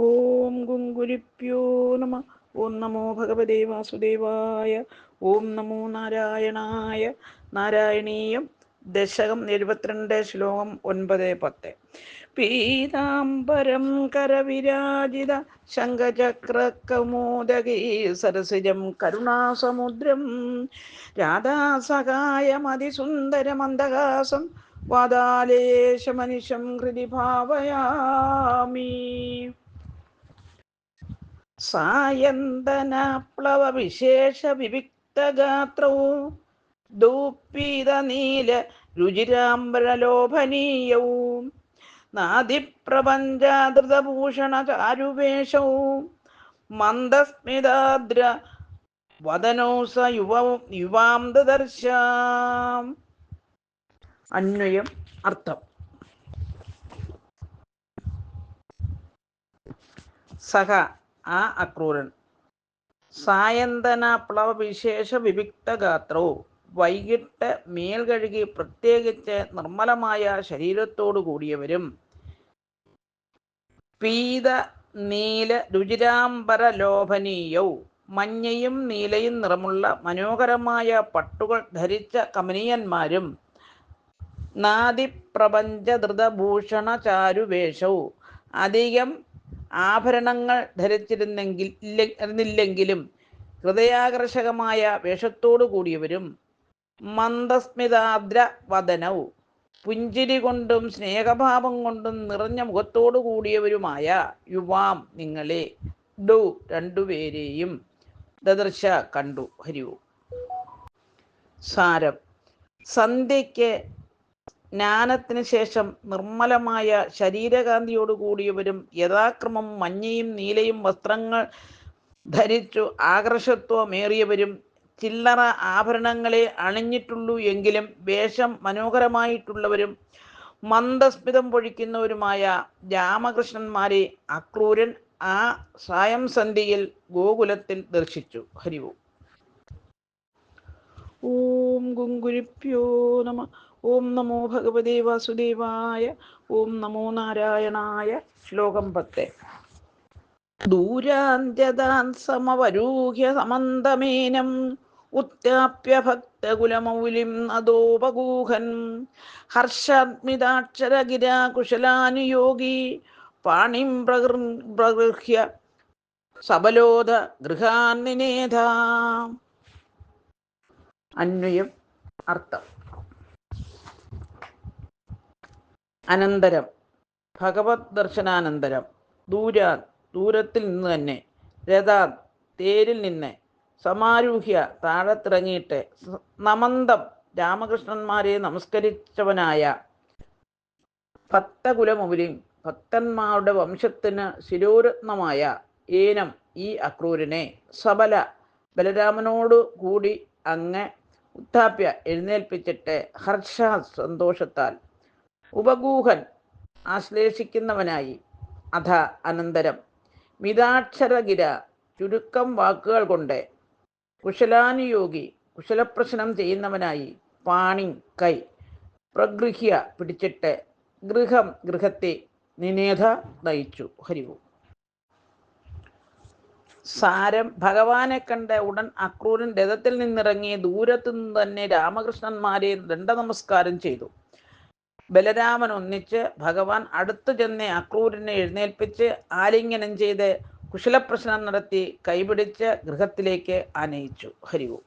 ഓം ഗുങ്കുരിപ്യോ നമ. ഓം നമോ ഭഗവതേ വാസുദേവായ. ഓം നമോ നാരായണായ. നാരായണീയം ദശകം എഴുപത്തിരണ്ട് ശ്ലോകം ഒൻപത് പത്ത്. പീതാംബരം കരവിരാജിത ശംഖചക്രകൗമോദകീ സരസിജം കരുണാസമുദ്രം. രാധാസഹായമതിസുന്ദരമന്ദഹാസം വാദാലേശമനിശം ഹൃദി ഭാവയാമി. സായന്തനപ്ലവ വിശേഷ വിവിക്തഗാത്രവും ദൂപ്പീത നീല രുചിരാംബരലോഭനീയവും നാദിപ്രപഞ്ചാതൃതഭൂഷണ ചാരുവേഷവും മന്ദസ്മിതാദ്ര വദനോ സ യുവ യുവാം ദർശാം അന്വയം അർത്ഥം. സഹ ആ അക്രൂരൻ. സായന്തന പ്ലവവിശേഷ വിവിക്ത ഗാത്രവും വൈകിട്ട് മേൽ കഴുകി പ്രത്യേകിച്ച് നിർമ്മലമായ ശരീരത്തോടു കൂടിയവരും പീത നീല രുചിരാംബര ലോഭനീയവും മഞ്ഞയും നീലയും നിറമുള്ള മനോഹരമായ പട്ടുകൾ ധരിച്ച കമനീയന്മാരും നാദിപ്രപഞ്ചധൃതഭൂഷണ ചാരുവേഷവും അധികം ആഭരണങ്ങൾ ധരിച്ചിരുന്നെങ്കിൽ ഇല്ലെങ്കിലും ഹൃദയാകർഷകമായ വേഷത്തോടു കൂടിയവരും മന്ദസ്മിതാദ്ര വദനവും പുഞ്ചിരി കൊണ്ടും സ്നേഹഭാവം കൊണ്ടും നിറഞ്ഞ മുഖത്തോടു കൂടിയവരുമായ യുവാം നിങ്ങളെ. ഡു രണ്ടുപേരെയും ദദർശ കണ്ടു. ഹരിവും സാരം. സന്ധ്യയ്ക്ക് ജ്ഞാനത്തിന് ശേഷം നിർമ്മലമായ ശരീരകാന്തിയോടുകൂടിയവരും യഥാക്രമം മഞ്ഞയും നീലയും വസ്ത്രങ്ങൾ ധരിച്ചു ആകർഷത്വമേറിയവരും ചില്ലറ ആഭരണങ്ങളെ അണിഞ്ഞിട്ടുള്ളൂ എങ്കിലും വേഷം മനോഹരമായിട്ടുള്ളവരും മന്ദസ്മിതം പൊഴിക്കുന്നവരുമായ രാമകൃഷ്ണന്മാരെ അക്രൂരൻ ആ സായം സന്ധ്യയിൽ ഗോകുലത്തിൽ ദർശിച്ചു. ഹരിവു ഓം. ഗുങ്കുരിപ്യോ നമ ഓം നമോ ഭഗവതേ വാസുദേവായ ഓം നമോ നാരായണായ ശ്ലോകം പത്ത്. ദൂരാന്ത്യതാൻ സമവരൂഹ്യ സമന്തമേനം ഉത്യാപ്യ ഭക്തകുലമൗലിം നദോപഗൂഹൻ ഹർഷാത്മിതാക്ഷരഗിരാ കുശലാനുയോഗി പാണിം പ്രകൃ പ്രഗൃഹ്യ സബലോധ ഗൃഹാന്നിനേധ അന്വയം അർത്ഥം. അനന്തരം. ഭഗവത് ദർശനാനന്തരം. ദൂരാ ദൂരത്തിൽ നിന്ന് തന്നെ. രഥാ തേരിൽ നിന്ന്. സമാരൂഹ്യ താഴത്തിറങ്ങിയിട്ട് നമന്തം. രാമകൃഷ്ണന്മാരെ നമസ്കരിച്ചവനായ ഭക്തകുലമുവിലും ഭക്തന്മാരുടെ വംശത്തിന് ശിരോരത്നമായ ഏനം ഈ അക്രൂരനെ സബല ബലരാമനോടു കൂടി അങ്ങ് ഉത്ഥാപ്യ എഴുന്നേൽപ്പിച്ചിട്ട് ഹർഷ സന്തോഷത്താൽ ഉപഗൂഹൻ ആശ്ലേഷിക്കുന്നവനായി. അഥ അനന്തരം. മിതാക്ഷരഗിര ചുരുക്കം വാക്കുകൾ കൊണ്ട് കുശലാനുയോഗി കുശലപ്രശ്നം ചെയ്യുന്നവനായി പാണി കൈ പ്രഗൃഹ്യ പിടിച്ചിട്ട് ഗൃഹം ഗൃഹത്തെ നിനേധ നയിച്ചു. ഹരിവു സാരം ഭഗവാനെ കണ്ട ഉടൻ അക്രൂരൻ രഥത്തിൽ നിന്നിറങ്ങി ദൂരത്തു നിന്ന് തന്നെ രാമകൃഷ്ണന്മാരെ ദണ്ഡനമസ്കാരം ചെയ്തു. ബലരാമൻ ഒന്നിച്ച് ഭഗവാൻ അടുത്തു ചെന്ന് അക്രൂരനെ എഴുന്നേൽപ്പിച്ച് ആലിംഗനം ചെയ്ത് കുശലപ്രശ്നം നടത്തി കൈപിടിച്ച് ഗൃഹത്തിലേക്ക് ആനയിച്ചു. ഹരിവു